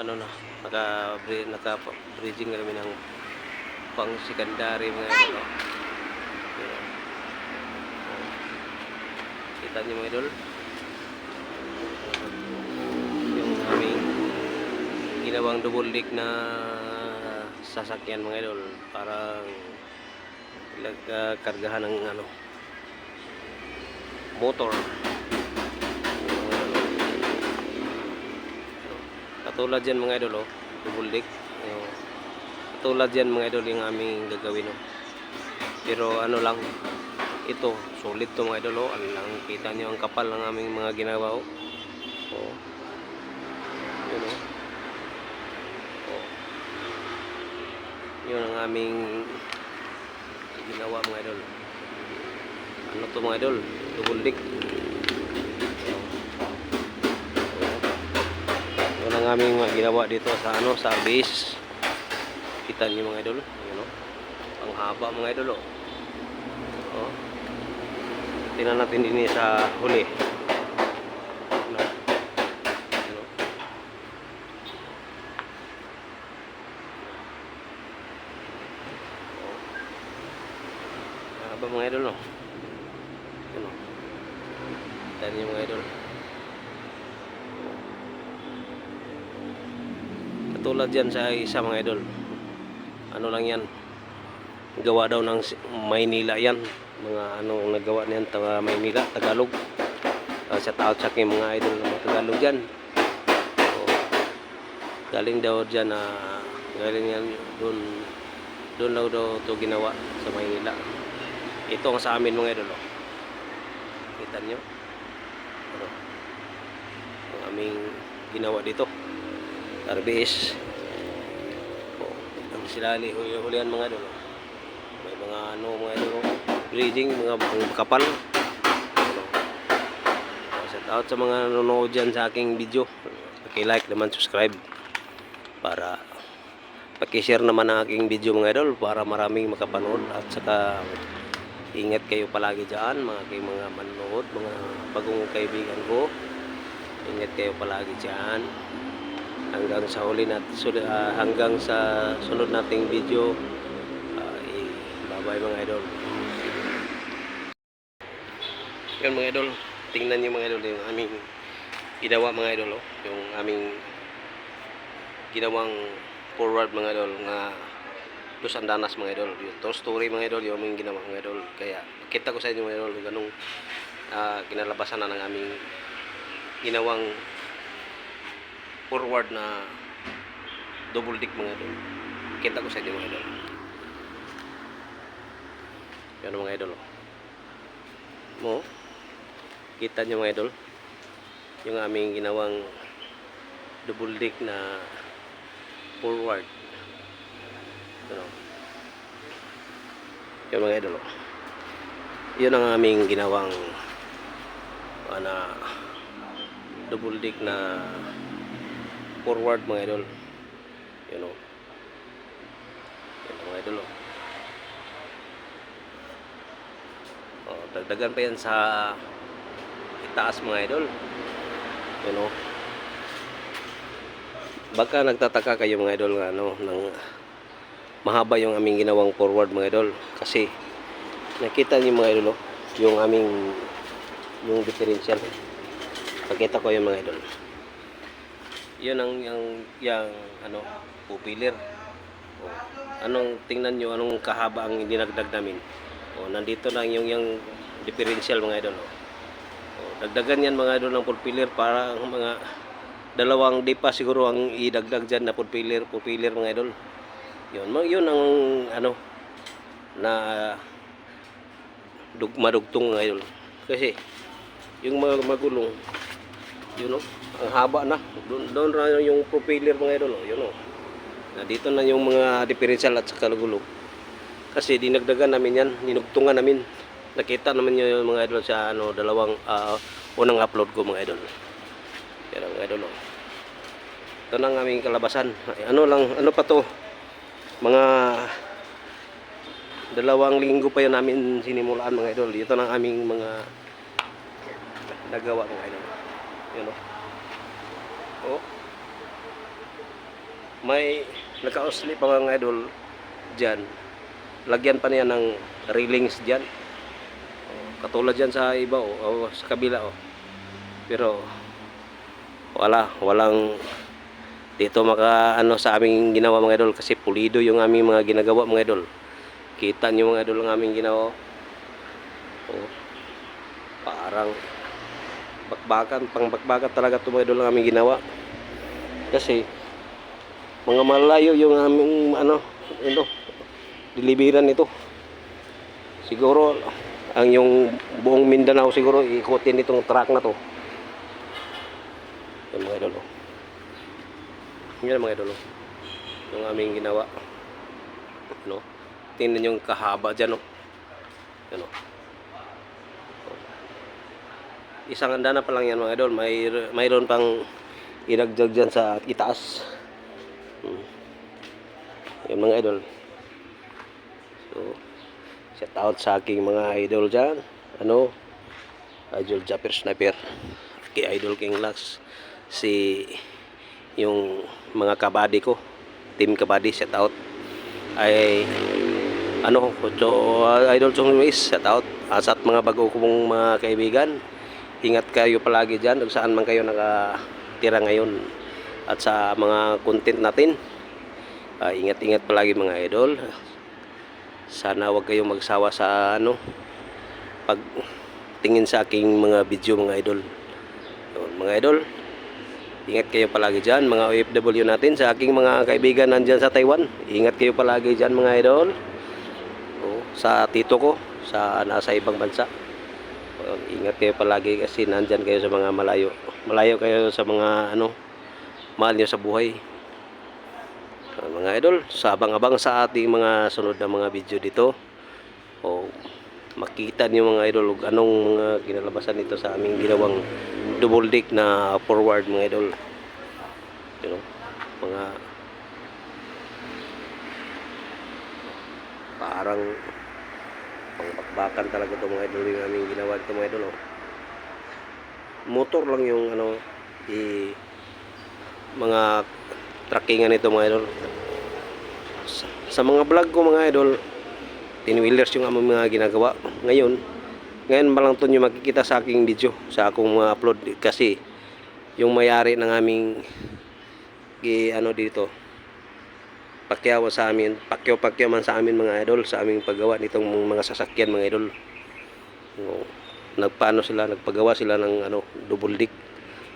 ano na, naka, naka bridging kami ng pang secondary mga ano. Kita niyo mga idol? Yung aming ginawang double deck na sasakyan mga idol. Parang kargahan ng ano motor. Katulad yan mga idol, oh, deck. Yung, katulad yan mga idol yung aming gagawin. Oh. Pero ano lang, ito, solid to mga idol. Oh. Ano lang, kita nyo ang kapal ng aming mga ginawa. Oh. Oh. Yun, oh. Oh. Yun ang aming ginawa mga idol. Ano to mga idol? Double deck. Yun ang aming ginawa dito sa ano sa base. Kita niyo mga idol, yun oh. Ang haba mga idol oh. Oh. Tingnan natin din sa huli. Oh. Haba mga idol no. Yun oh. Kita niyo mga idol. Katulad yan sa isa mga idol. Ano lang yan. Gawa daw ng Maynila yan. Mga ano nagawa niyan taga Maynila, Tagalog. Uh, sa tao sa aking mga idol ng Tagalog yan. So, galing daw dyan na galing yan doon doon daw daw to ginawa sa Maynila. Ito ang sa amin mga idol. Oh. Kita nyo? Ano? Ang aming ginawa dito. RBS. Oh, ang silali huli hulihan mga oh. May mga ano mga oh, breeding mga kapal. Ano. Shout out sa mga nanonood dyan sa aking video. Paki-like naman, subscribe para paki-share naman ang aking video mga idol para maraming makapanood at saka ingat kayo palagi dyan mga aking mga manonood, mga bagong kaibigan ko. Ingat kayo palagi dyan hanggang sa huli nat sul- ah, hanggang sa sunod nating video. Uh, bye mga idol. Yun mga idol tingnan niyo mga idol yung aming ginawa mga idol oh. yung aming ginawang forward mga idol nga Los Andanas mga idol. Yung to story mga idol yung aming ginawa mga idol. Kaya kita ko sa inyo mga idol yung ganong ah, kinalabasan na ng aming ginawang forward na double deck mga idol. Kita ko sa inyo mga idol. Yan mga idol. Mo, kita nyo mga idol. Yung aming ginawang double deck na forward. Ano? Yan mga idol. Yun ang aming ginawang ano, double deck na forward mga idol. Yun o. Yan ang mga idol o. Oh, dagdagan pa yan sa itaas mga idol. Yun o. Baka nagtataka kayo mga idol nga ano, ng mahaba yung aming ginawang forward mga idol. Kasi nakita niyo mga idol o, yung aming yung differential. Pakita ko yung mga idol yun ang yung, yung ano pupilir. O, anong tingnan nyo anong kahaba ang dinagdag namin. O nandito lang yung yung differential mga idol. O, o dagdagan yan mga idol ng pupilir para ang mga dalawang dipa siguro ang idagdag dyan na pupilir pupilir mga idol. Yun yun ang ano na dug madugtong mga idol. Kasi yung mga magulong yun o ang haba na. Doon doon na yung propeller mga idol oh. yun oh na dito na yung mga differential at saka lugulog kasi dinagdagan namin yan ninugtungan namin. Nakita naman yun yung mga idol sa ano dalawang ah, unang upload ko mga idol. Yan mga idol oh. ito na ang aming kalabasan. Ano lang ano pa to? Mga dalawang linggo pa yun namin sinimulaan mga idol. Ito na ang aming mga nagawa mga idol yun oh Oh. may nakausli pa mga idol dyan. Lagyan pa niya ng railings dyan. Oh, Katulad dyan sa iba o, o sa kabila o. Pero wala, walang dito maka ano sa aming ginawa mga idol kasi pulido yung aming mga ginagawa mga idol. Kita niyo mga idol ang aming ginawa. Oh, parang bakbakan, pang bakbakan talaga ito mga idol ang aming ginawa. Kasi mga malayo yung aming ano, ano, dilibiran nito. Siguro ang yung buong Mindanao siguro ikutin itong truck na to. Yan mga idol. oh. Yan mga idol. oh. Yung aming ginawa. No? Tingnan yung kahaba dyan. Oh. Yan oh. Isang anda na pa lang yan mga idol. May, mayroon pang idagdag dyan sa itaas. Hmm. Yan mga idol. So, shout out sa aking mga idol dyan. Ano? Idol Japper Sniper. Kay Idol King Lax. Si yung mga kabady ko. Team kabady, shout out. Ay ano, Idol Chong Luis, shout out. Asat mga bago kong mga kaibigan. Ingat kayo palagi dyan kung saan man kayo nakatira ngayon. At sa mga content natin, ah, ingat-ingat palagi mga idol. Sana wag kayong magsawa sa ano pag tingin sa aking mga video mga idol. Mga idol, ingat kayo palagi dyan mga OFW natin sa aking mga kaibigan nandyan sa Taiwan. Ingat kayo palagi dyan mga idol. O, sa tito ko sa nasa ibang bansa. Ingat kayo palagi kasi nandyan kayo sa mga malayo. Malayo kayo sa mga ano mahal nyo sa buhay. Uh, mga idol, sa abang-abang sa ating mga sunod na mga video dito. O makita niyo mga idol anong mga kinalabasan nito sa aming ginawang double deck na forward mga idol. You know, mga parang pangbakbakan talaga itong mga idol yung aming ginawa dito mga idol. Oh. Motor lang yung ano i mga trackingan nito mga idol. Sa, sa mga vlog ko mga idol, 10 wheelers yung aming mga ginagawa. Ngayon, ngayon pa lang to makikita sa aking video, sa akong mga upload kasi yung mayari ng aming gi, ano dito pakyaw sa amin, pakyaw pakyaw man sa amin mga idol sa aming paggawa nitong mga sasakyan mga idol. No, nagpaano sila, nagpagawa sila ng ano, double deck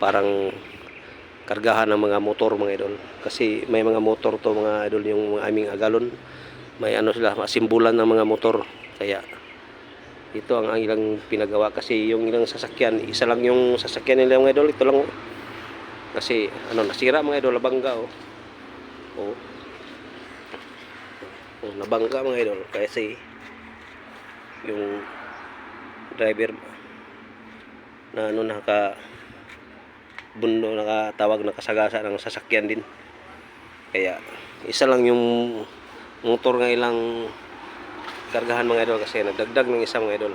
parang kargahan ng mga motor mga idol kasi may mga motor to mga idol yung mga aming agalon may ano sila simbulan ng mga motor kaya ito ang ang ilang pinagawa kasi yung ilang sasakyan isa lang yung sasakyan nila mga idol ito lang oh. kasi ano nasira mga idol labangga oh. Oh. Oh nabangga mga idol kasi yung driver na ano naka bundo nakatawag na kasagasa ng sasakyan din. Kaya isa lang yung motor nga ilang kargahan mga idol kasi nagdagdag ng isang mga idol.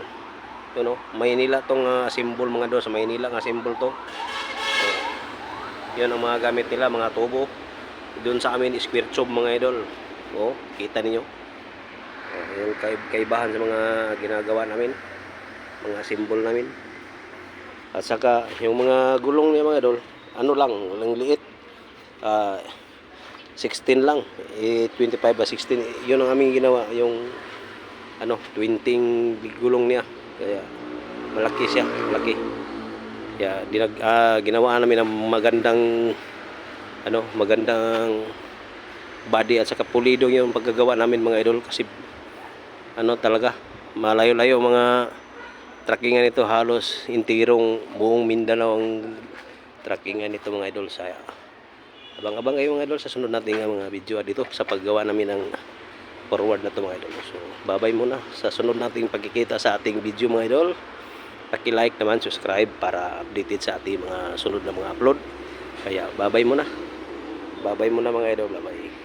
Yun o Maynila tong uh, symbol mga idol. Sa Maynila nga symbol to. Uh, yun ang mga gamit nila mga tubo. Doon sa amin square tube mga idol o kita ninyo uh, yung kaib kaibahan sa mga ginagawa namin mga symbol namin at saka yung mga gulong niya mga idol, ano lang, walang liit. Ah 16 lang. Eh 25 ba 16. Yun ang aming ginawa, yung ano, 20 gulong niya. Kaya malaki siya, malaki. Kaya dinag ah, ginawa namin ng magandang ano, magandang body at saka pulido yung paggagawa namin mga idol kasi ano talaga malayo-layo mga trackingan nito halos intirong buong Mindanao ang trackingan nito mga idol sa abang-abang kayo mga idol sa sunod nating mga video dito sa paggawa namin ng forward na to mga idol. So babay muna sa sunod nating pagkikita sa ating video mga idol. Paki-like naman subscribe para updated sa ating mga sunod na mga upload. Kaya babay muna. Babay muna mga idol. Babay